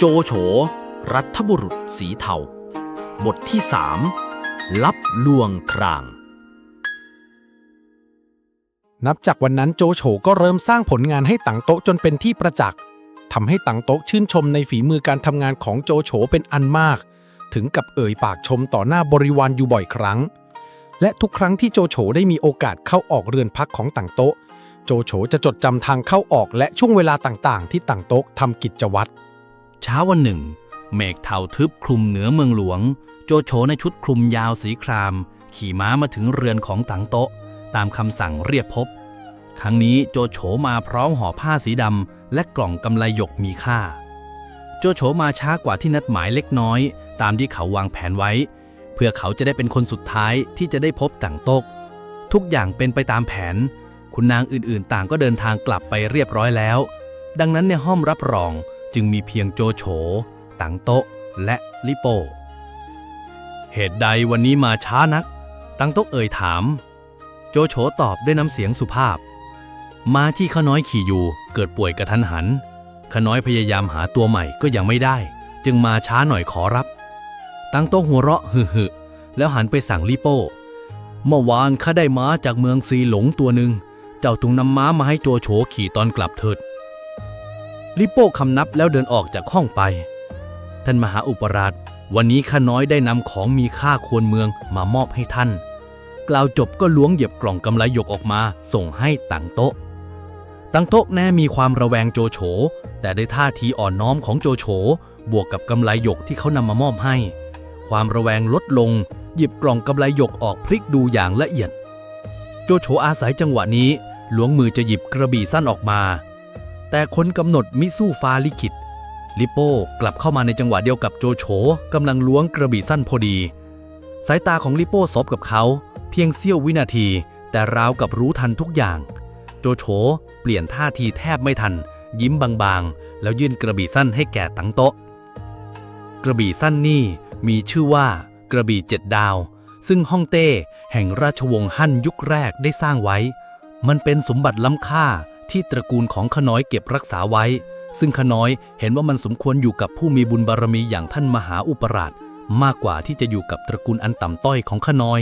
โจโฉ รัฐบุรุษสีเทา บทที่สามลับลวงพราง นับจากวันนั้นโจโฉก็เริ่มสร้างผลงานให้ตังโต๊ะจนเป็นที่ประจักษ์ทำให้ตังโต๊ะชื่นชมในฝีมือการทำงานของโจโฉเป็นอันมาก ถึงกับเอ่ยปากชมต่อหน้าบริวารอยู่บ่อยครั้ง และทุกครั้งที่โจโฉได้มีโอกาสเข้าออกเรือนพักของตังโต๊ะ โจโฉจะจดจำทางเข้าออกและช่วงเวลาต่างๆ ที่ตังโต๊ะทำกิจวัตร เช้าวันหนึ่ง เมฆเทาทึบคลุมเหนือเมืองหลวง โจโฉในชุดคลุมยาวสีคราม ขี่ม้ามาถึงเรือนของตังโต๊ะ ตามคำสั่งเรียกพบ ครั้งนี้โจโฉมาพร้อมห่อผ้าสีดำและกล่องกำไลหยกมีค่า โจโฉมาช้ากว่าที่นัดหมายเล็กน้อย ตามที่เขาวางแผนไว้ เพื่อเขาจะได้เป็นคนสุดท้ายที่จะได้พบตังโต๊ะทุกอย่างเป็นไปตามแผน คุณนางอื่นๆ ต่างก็เดินทางกลับไปเรียบร้อยแล้ว ดังนั้นในห้องรับรอง จึงมีเพียงโจโฉ ตังโต๊ะ และลิโป้เหตุใดวันนี้มาช้านัก ตังโต๊ะเอ่ยถาม โจโฉตอบด้วยน้ำเสียงสุภาพ มาที่ข้าน้อยขี่อยู่เกิดป่วยกระทันหันข้าน้อยพยายามหาตัวใหม่ก็ยังไม่ได้ จึงมาช้าหน่อยขอรับ ตังโต๊ะหัวเราะฮึฮึแล้วหันไปสั่งลิโป้ เมื่อวานข้าได้ม้าจากเมืองซีหลงตัวหนึ่ง เจ้าตุงนำม้ามาให้โจโฉขี่ตอนกลับเถิด ลิโป้คำนับแล้วเดินออกจากห้องไป ท่านมหาอุปราช วันนี้ข้าน้อยได้นำของมีค่าควรเมืองมามอบให้ท่าน กล่าวจบก็ล้วงเหยียบกล่องกำไลหยกออกมาส่งให้ตังโต๊ะ ตังโต๊ะแน่มีความระแวงโจโฉ แต่ด้วยท่าทีอ่อนน้อมของโจโฉ บวกกับกำไลหยกที่เขานำมามอบให้ ความระแวงลดลง หยิบกล่องกำไลหยกออกพลิกดูอย่างละเอียด โจโฉอาศัยจังหวะนี้ล้วงมือจะหยิบกระบี่สั้นออกมา แต่คนกำหนดมิสู้ฟ้าลิขิต ลิโป้กลับเข้ามาในจังหวะเดียวกับโจโฉกำลังล้วงกระบี่สั้นพอดี สายตาของลิโป้สบกับเขา เพียงเสี้ยววินาที แต่ราวกับรู้ทันทุกอย่าง โจโฉเปลี่ยนท่าทีแทบไม่ทัน ยิ้มบางๆ แล้วยื่นกระบี่สั้นให้แก่ตังโต๊ะ กระบี่สั้นนี่มีชื่อว่ากระบี่เจ็ดดาว ซึ่งฮ่องเต้แห่งราชวงศ์ฮั่นยุคแรกได้สร้างไว้ มันเป็นสมบัติล้ำค่า ที่ตระกูลของขน้อยเก็บรักษาไว้ ซึ่งขน้อยเห็นว่ามันสมควรอยู่กับผู้มีบุญบารมีอย่างท่านมหาอุปราชมากกว่าที่จะอยู่กับตระกูลอันต่ำต้อยของขน้อย